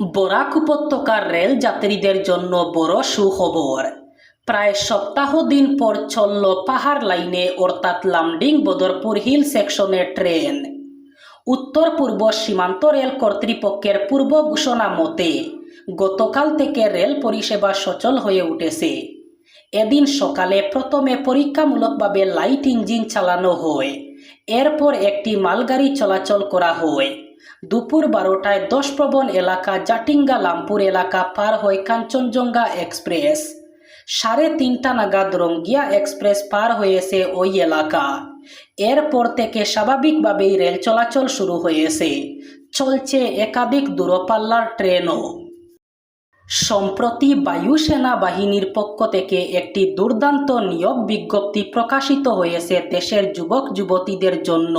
বরাক উপত্যকার রেল যাত্রীদের জন্য বড় সুখবর। প্রায় সপ্তাহ দিন পর চলল পাহাড় লাইনে, অর্থাৎ লামডিং বদরপুর হিল সেকশনে ট্রেন। উত্তর পূর্ব সীমান্ত রেল কর্তৃপক্ষের পূর্ব ঘোষণা মতে, গতকাল থেকে রেল পরিষেবা সচল হয়ে উঠেছে। এদিন সকালে প্রথমে পরীক্ষামূলকভাবে লাইট ইঞ্জিন চালানো হয়। এরপর একটি মালগাড়ি চলাচল করা হয়। দুপুর বারোটায় দশপ্রবণ এলাকা জাটিঙ্গা লামপুর এলাকা পার হয় কাঞ্চনজঙ্ঘা এক্সপ্রেস। সাড়ে তিনটা নাগাদ রঙ্গিয়া এক্সপ্রেস পার হয়েছে ওই এলাকা। এরপর থেকে স্বাভাবিকভাবেই রেল চলাচল শুরু হয়েছে চলছে একাধিক দূরপাল্লার ট্রেনও। সম্প্রতি বায়ুসেনা বাহিনীর পক্ষ থেকে একটি দুর্দান্ত নিয়োগ বিজ্ঞপ্তি প্রকাশিত হয়েছে দেশের যুবক যুবতীদের জন্য।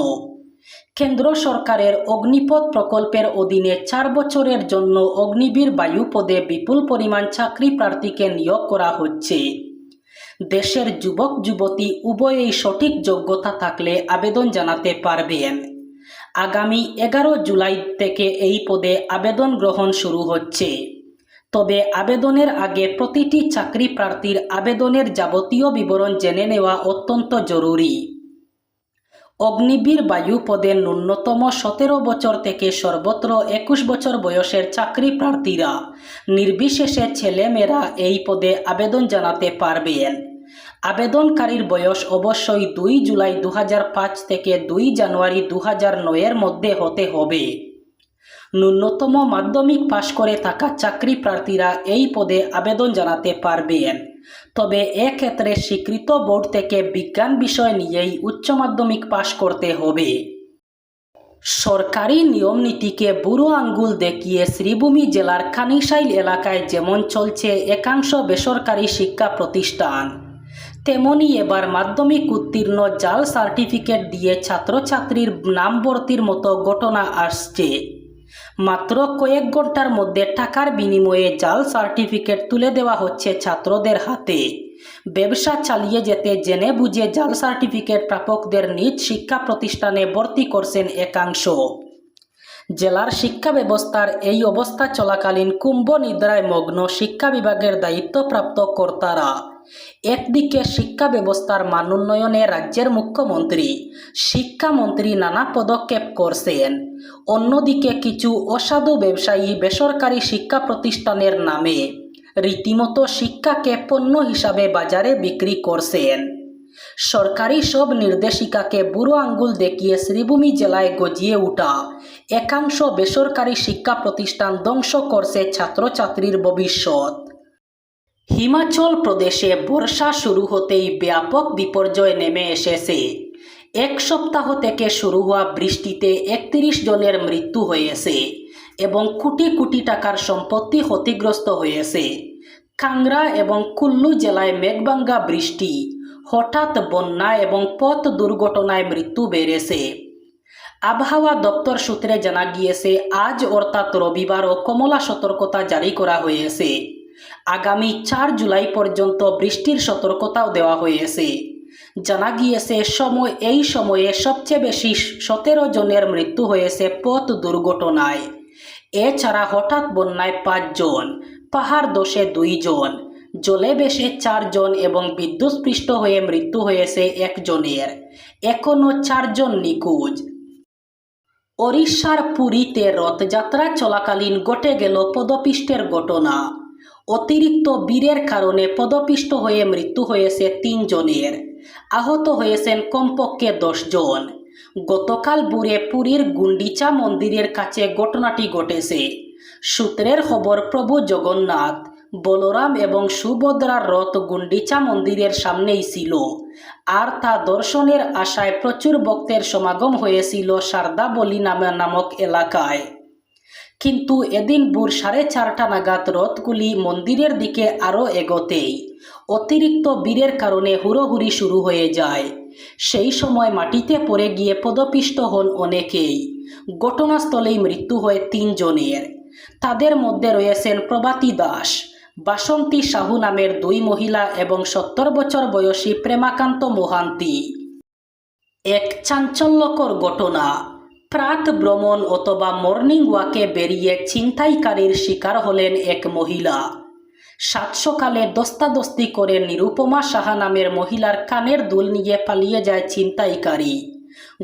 কেন্দ্র সরকারের অগ্নিপথ প্রকল্পের অধীনে চার বছরের জন্য অগ্নিবীর বায়ু পদে বিপুল পরিমাণ চাকরি প্রার্থীকে নিয়োগ করা হচ্ছে। দেশের যুবক, যুবতী উভয়েই সঠিক যোগ্যতা থাকলে আবেদন জানাতে পারবেন। আগামী এগারো জুলাই থেকে এই পদে আবেদন গ্রহণ শুরু হচ্ছে। তবে আবেদনের আগে প্রতিটি চাকরি প্রার্থীর আবেদনের যাবতীয় বিবরণ জেনে নেওয়া অত্যন্ত জরুরি। অগ্নিবীর বায়ু পদে ন্যূনতম সতেরো বছর থেকে সর্বত্র একুশ বছর বয়সের চাকরি প্রার্থীরা। নির্বিশেষে ছেলেমেয়েরা এই পদে আবেদন জানাতে পারবেন। আবেদনকারীর বয়স অবশ্যই দুই জুলাই দু হাজার পাঁচ থেকে দুই জানুয়ারি দু হাজার নয়ের মধ্যে হতে হবে। ন্যূনতম মাধ্যমিক পাশ করে থাকা চাকরি প্রার্থীরা এই পদে আবেদন জানাতে পারবেন। তবে এক্ষেত্রে স্বীকৃত বোর্ড থেকে বিজ্ঞান বিষয় নিয়েই উচ্চ মাধ্যমিক পাশ করতে হবে। সরকারি নিয়ম নীতিকে বুড়ো আঙ্গুল দেখিয়ে শ্রীভূমি জেলার খানিসাইল এলাকায় যেমন চলছে একাংশ বেসরকারি শিক্ষা প্রতিষ্ঠান, তেমনি এবার মাধ্যমিক উত্তীর্ণ জাল সার্টিফিকেট দিয়ে ছাত্রছাত্রীর নাম ভর্তির মতো ঘটনা আসছে। মাত্র কয়েক ঘণ্টার মধ্যে টাকার বিনিময়ে জাল সার্টিফিকেট তুলে দেওয়া হচ্ছে ছাত্রদের হাতে। ব্যবসা চালিয়ে যেতে জেনে বুঝে জাল সার্টিফিকেট প্রাপকদের নিজ শিক্ষা প্রতিষ্ঠানে ভর্তি করছেন একাংশ। জেলার শিক্ষা ব্যবস্থার এই অবস্থা চলাকালীন কুম্ভ নিদ্রায় মগ্ন শিক্ষা বিভাগের দায়িত্বপ্রাপ্ত কর্তারা। একদিকে শিক্ষা ব্যবস্থার মান উন্নয়নে রাজ্যের মুখ্যমন্ত্রী, শিক্ষামন্ত্রী নানা পদক্ষেপ করছেন। অন্যদিকে কিছু অসাধু ব্যবসায়ী বেসরকারি শিক্ষা প্রতিষ্ঠানের নামে রীতিমতো শিক্ষাকে পণ্য হিসাবে বাজারে বিক্রি করছেন। সরকারি সব নির্দেশিকাকে বুড়ো আঙ্গুল দেখিয়ে শ্রীভূমি জেলায় গজিয়ে উঠা একাংশ বেসরকারি শিক্ষা প্রতিষ্ঠান ধ্বংস করছে ছাত্রছাত্রীর ভবিষ্যৎ। হিমাচল প্রদেশে বর্ষা শুরু হতেই ব্যাপক বিপর্যয় নেমে এসেছে। এক সপ্তাহ থেকে শুরু হওয়া বৃষ্টিতে একত্রিশ জনের মৃত্যু হয়েছে এবং কোটি কোটি টাকার সম্পত্তি ক্ষতিগ্রস্ত হয়েছে। কাংড়া এবং কুল্লু জেলায় মেঘবাঙ্গা বৃষ্টি, হঠাৎ বন্যা এবং পথ দুর্ঘটনায় মৃত্যু বেড়েছে। আবহাওয়া দপ্তর সূত্রে জানা গিয়েছে, আজ অর্থাৎ রবিবারও কমলা সতর্কতা জারি করা হয়েছে। আগামী চার জুলাই পর্যন্ত বৃষ্টির সতর্কতাও দেওয়া হয়েছে। জানা গিয়েছে, সময় এই সময়ে সবচেয়ে বেশি সতেরো জনের মৃত্যু হয়েছে পথ দুর্ঘটনায়। এছাড়া হঠাৎ বন্যায় পাঁচজন, পাহাড় দোষে দুইজন, জলে বেশে চারজন এবং বিদ্যুৎস্পৃষ্ট হয়ে মৃত্যু হয়েছে একজনের। এখনও চারজন নিখোঁজ। ওড়িশার পুরীতে রথযাত্রা চলাকালীন ঘটে গেল পদপিষ্টের ঘটনা। অতিরিক্ত বীরের কারণে পদপিষ্ট হয়ে মৃত্যু হয়েছে তিনজনের। আহত হয়েছেন কমপক্ষে দশজন। গতকাল বুড়ে পুরীর গুন্ডিচা মন্দিরের কাছে ঘটনাটি ঘটেছে। সূত্রের খবর, প্রভু জগন্নাথ, বলরাম এবং সুভদ্রার রথ গুন্ডিচা মন্দিরের সামনেই ছিল। আর তা দর্শনের আশায় প্রচুর ভক্তের সমাগম হয়েছিল সারদাবলি নামে নামক এলাকায়। কিন্তু এদিন ভোর সাড়ে চারটা নাগাদ রথগুলি মন্দিরের দিকে আরও এগোতেই অতিরিক্ত বীরের কারণে হুড়োহুড়ি শুরু হয়ে যায়। সেই সময় মাটিতে পড়ে গিয়ে পদপিষ্ট হন অনেকেই। ঘটনাস্থলেই মৃত্যু হয় তিনজনের। তাদের মধ্যে রয়েছেন প্রভাতী দাস, বাসন্তী সাহু নামের দুই মহিলা এবং সত্তর বছর বয়সী প্রেমাকান্ত মোহান্তি। এক চাঞ্চল্যকর ঘটনা। প্রাত ভ্রমণ অথবা মর্নিং ওয়াকে বেরিয়ে ছিনতাইকারীর শিকার হলেন এক মহিলা। সাত সকালে দস্তাদস্তি করে নিরুপমা সাহা নামের মহিলার কানের দুল নিয়ে পালিয়ে যায় ছিনতাইকারী।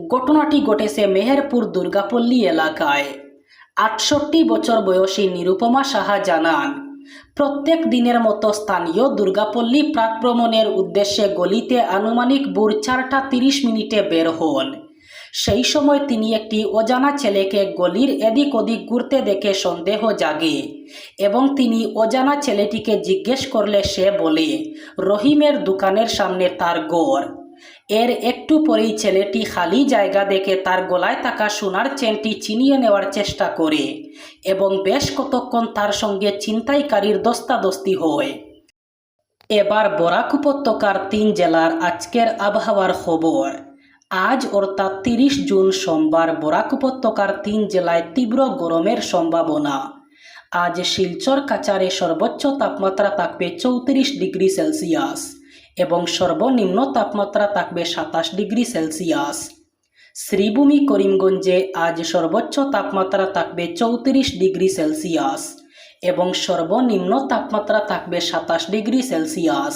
ঘটনাটি ঘটেছে মেহেরপুর দুর্গাপল্লী এলাকায়। আটষট্টি বছর বয়সী নিরুপমা সাহা জানান, প্রত্যেক দিনের মতো স্থানীয় দুর্গাপল্লী প্রাকভ্রমণের উদ্দেশ্যে গলিতে আনুমানিক ভোর চারটা তিরিশ মিনিটে বের হন। সেই সময় তিনি একটি অজানা ছেলেকে গলির এদিক ওদিক ঘুরতে দেখে সন্দেহ জাগে এবং তিনি অজানা ছেলেটিকে জিজ্ঞেস করলে সে বলে, রহিমের দোকানের সামনে তার গড়। এর একটু পরেই ছেলেটি খালি জায়গা দেখে তার গলায় থাকা সোনার চেনটি চিনিয়ে নেওয়ার চেষ্টা করে এবং বেশ কতক্ষণ তার সঙ্গে ছিনতাইকারীর দস্তাদস্তি হয়। এবার বরাক উপত্যকার তিন জেলার আজকের আবহাওয়ার খবর। আজ অর্থাৎ তিরিশ জুন সোমবার বরাক উপত্যকার তিন জেলায় তীব্র গরমের সম্ভাবনা। আজ শিলচর কাচারে সর্বোচ্চ তাপমাত্রা থাকবে চৌত্রিশ ডিগ্রি সেলসিয়াস এবং সর্বনিম্ন তাপমাত্রা থাকবে সাতাশ ডিগ্রি সেলসিয়াস। শ্রীভূমি করিমগঞ্জে আজ সর্বোচ্চ তাপমাত্রা থাকবে চৌত্রিশ ডিগ্রি সেলসিয়াস এবং সর্বনিম্ন তাপমাত্রা থাকবে সাতাশ ডিগ্রি সেলসিয়াস।